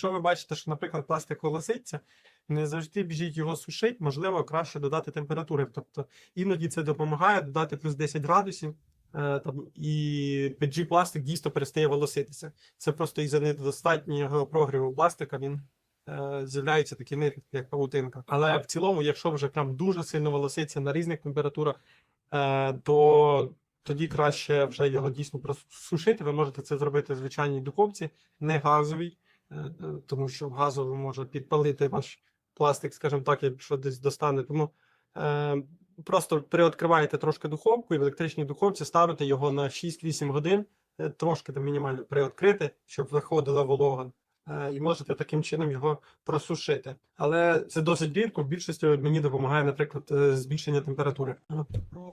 якщо ви бачите, що, наприклад, пластик волоситься, не завжди біжіть його сушить, можливо, краще додати температури. Тобто іноді це допомагає додати плюс 10 градусів, е, там, і PG пластик дійсно перестає волоситися. Це просто із-за недостатнього прогріву пластика він е, з'являються такі нитки, як павутинка. Але в цілому, якщо вже прям дуже сильно волоситься на різних температурах, е, то тоді краще вже його дійсно просушити. Ви можете це зробити в звичайній духовці, не газовій, тому що в газову може підпалити ваш пластик, скажімо так, якщо десь достане. Тому е, просто приоткриваєте трошки духовку і в електричній духовці ставите його на 6-8 годин, е, трошки там мінімально приоткрити, щоб виходила волога. Е, І можете таким чином його просушити. Але це досить рідко. В більшості мені допомагає, наприклад, е, збільшення температури.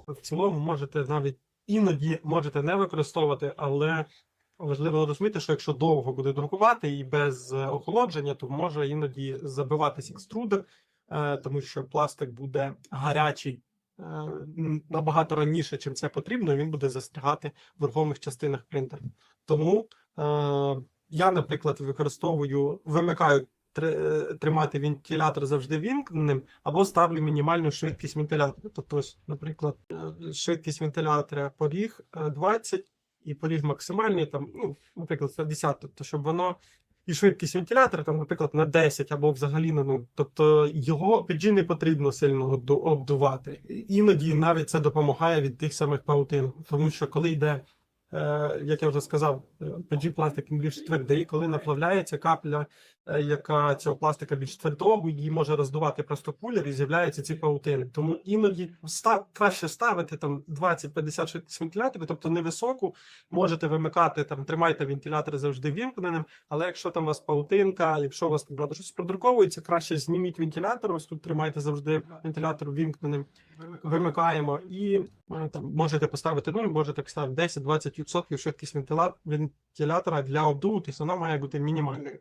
В цілому можете навіть іноді можете не використовувати, але важливо розуміти, що якщо довго буде друкувати і без е, охолодження, то може іноді забиватись екструдер, е, тому що пластик буде гарячий. е, Набагато раніше, чим це потрібно, і він буде застрягати в верховних частинах принтера. Тому я, наприклад, використовую, вимикаю тримати вентилятор завжди вімкненим, або ставлю мінімальну швидкість вентилятора. Тобто, наприклад, швидкість вентилятора поріг е, 20 і поріг максимальний, там, ну, наприклад, 50, тобто, щоб воно. І швидкість вентилятора, там, наприклад, на 10 або взагалі на ну, Тобто його PG не потрібно сильно обдувати. Іноді навіть це допомагає від тих самих паутин. Тому що коли йде, як я вже сказав, PG пластик більш твердий, коли наплавляється капля, е, яка цього пластика більш твердого, її може роздувати просто кулер і з'являються ці паутини. Тому іноді став, краще ставити там 20-50 швидкість вентилятора, тобто невисоку, можете вимикати там, тримайте вентилятор завжди вімкненим. Але якщо там у вас паутинка, якщо у вас там щось продруковується, краще зніміть вентилятор. Ось тут тримайте завжди вентилятор вімкненим. Вимикаємо і е, там можете поставити 0, можете поставити 10-20% швидкість вентила- вентилятора для обдуву, тобто вона має бути мінімальною.